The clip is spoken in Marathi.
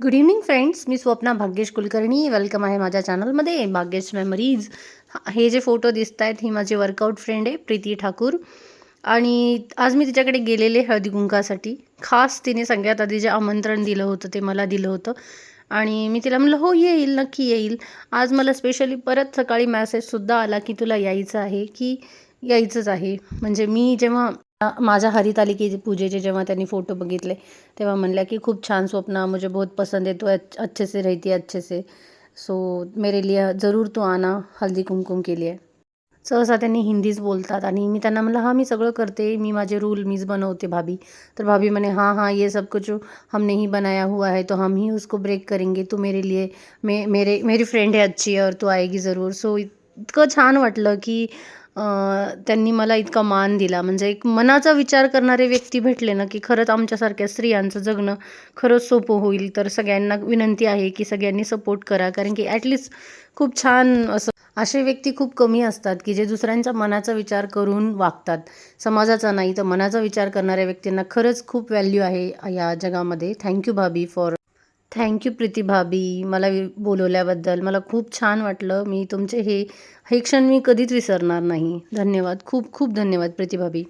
गुड इव्हनिंग फ्रेंड्स मी स्वप्ना भाग्येश कुलकर्णी. वेलकम आहे माझ्या चॅनलमध्ये भाग्येश मेमरीज हे जे फोटो दिसत आहेत ही माझी वर्कआउट फ्रेंड आहे प्रीती ठाकूर. आणि आज मी तिच्याकडे गेलेले हळदीकुंकासाठी. खास तिने सगळ्यात आधी जे आमंत्रण दिलं होतं ते मला दिलं होतं. आणि मी तिला म्हणलं हो येईल नक्की येईल. आज मला स्पेशली परत सकाळी मॅसेजसुद्धा आला की तुला यायचं आहे की यायचंच आहे. म्हणजे मी जेव्हा माझ्या हरितालिके पूजेचे जेव्हा त्यांनी फोटो बघितले तेव्हा म्हणल्या की खूप छान स्वप्न मुझे बहुत पसंद है तो अच्छे से रहती है अच्छे से सो मेरे लिए ज़रूर तू आना हल्दी कुमकुम के लिए. सहसा त्यांनी हिंदीच बोलतात आणि मी त्यांना म्हणलं हां मी सगळं करते मी माझे रूल मीच बनवते भाभी. तर भाभी म्हणे हां हां ये सब कुछ हमने ही बनाया हुआ है तो हम ही उसको ब्रेक करेंगे. तू मेरे लिए मे मेरे मेरी फ्रेंड है अच्छी और तू आएगी ज़रूर. सो इतकं छान वाटलं की त्यांनी मला इतका मान दिला. म्हणजे एक मनाचा विचार करणारे व्यक्ती भेटले ना की खरंच आमच्यासारख्या स्त्रियांचं जगणं खरंच सोपं होईल. तर सगळ्यांना विनंती आहे की सगळ्यांनी सपोर्ट करा. कारण की ॲटलिस्ट खूप छान असं असे व्यक्ती खूप कमी असतात की जे दुसऱ्यांच्या मनाचा विचार करून वागतात. समाजाचा नाही तर मनाचा विचार करणाऱ्या व्यक्तींना खरंच खूप व्हॅल्यू आहे या जगामध्ये. थँक्यू भाभी फॉर थँक्यू प्रीती भाभी मला बोलवल्याबद्दल. मला खूप छान वाटलं. मी तुमचे हे हे क्षण मी कधीच विसरणार नाही. धन्यवाद. खूप खूप धन्यवाद प्रीती भाभी.